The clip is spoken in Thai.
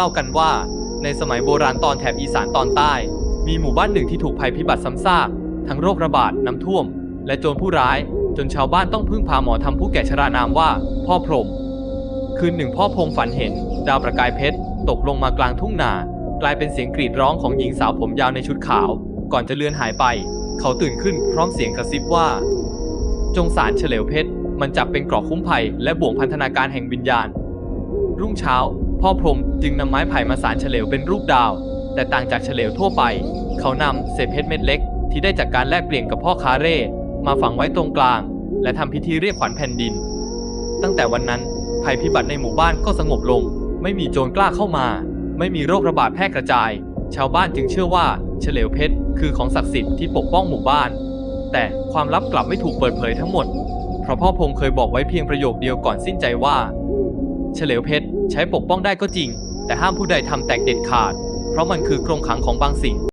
เล่ากันว่าในสมัยโบราณตอนแถบอีสานตอนใต้ มีหมู่บ้านหนึ่งที่ถูกภัยพิบัติซ้ำซากทั้งโรคระบาดน้ำท่วม และโจรผู้ร้าย จนชาวบ้านต้องพึ่งพาหมอทำผู้แก่ชรานามว่า พ่อพรหมคืนหนึ่งพ่อพรมฝันเห็น ดาวประกายเพชร ตกลงมากลางทุ่งนา กลายเป็นเสียงกรีดร้องของหญิงสาวผมยาวในชุดขาว ก่อนจะเลือนหายไป เขาตื่นขึ้นพร้อมเสียงกระซิบว่า จงสารเฉลวเพชรมันจับเป็นกราะคุ้มภัยและบ่วงพันธนาการแห่งวิญญาณ รุ่งเช้า พ่อพรมจึงนำไม้ไผ่มาสารเฉลวเป็นรูปดาว แต่ต่างจากเฉลวทั่วไป เขานำเศษเพชรเม็ดเล็ก ที่ได้จากการแลกเปลี่ยนกับพ่อคาเร่ มาฝังไว้ตรงกลาง และทำพิธีเรียกขวัญแผ่นดิน ตั้งแต่วันนั้นภัยพิบัติในหมู่บ้านก็สงบลง ไม่มีโจรกล้าเข้ามา ไม่มีโรคระบาดแพร่กระจาย ชาวบ้านจึงเชื่อว่าเฉลวเพชรคือของศักดิ์สิทธิ์ที่ปกป้องหมู่บ้าน แต่ความลับกลับไม่ถูกเปิดเผยทั้งหมด เพราะพ่อพงเคยบอกไว้เพียงประโยคเดียวก่อนสิ้นใจว่า เฉลวเพชรใช้ปกป้องได้ก็จริง แต่ห้ามผู้ใดทำแตกเด็ดขาด เพราะมันคือโครงขังของบางสิ่ง